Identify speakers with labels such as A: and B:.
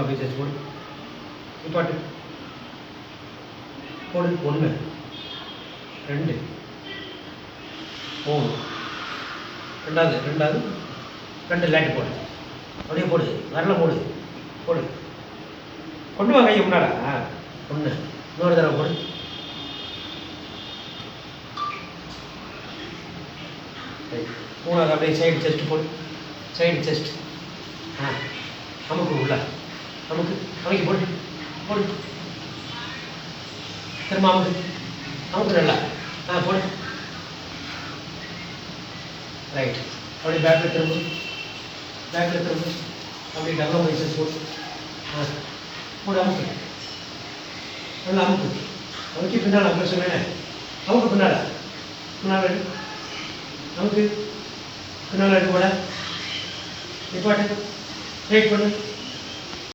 A: Double biceps போடு. நிப்பாட்டு போடு ஒன்று ரெண்டு. மூணு. ரெண்டாவது ரெண்டாவது. ரெண்டு லேட்டு போடு. அப்படியே போடு. வரல போடு போடு. கொண்டு வா கையை முன்னாடா ஒன்று இன்னொரு தடவை போடு. மூணாவது அப்படியே சைடு செஸ்ட் போடு. சைடு செஸ்ட் ஆ நமக்கு உள்ள. நமக்கு நமக்கு போடு போடு திரும்ப அமுக்கு அமுக்கு நல்லா ஆ போடு ரைட் அப்படியே பேக்கில் திரும்ப பேக்கில் திரும்ப அப்படியே டெவலப் மைசஸ் போடு ஆ போடு அமுக்கு நல்லா அமுக்கு அமுக்கி பின்னால் அப்புறம் சொன்னேன் அமுக்கு பின்னால் பின்னால் எடு நமக்கு பின்னால் எடுக்க போட நிப்பாட்டு வெயிட் பண்ணு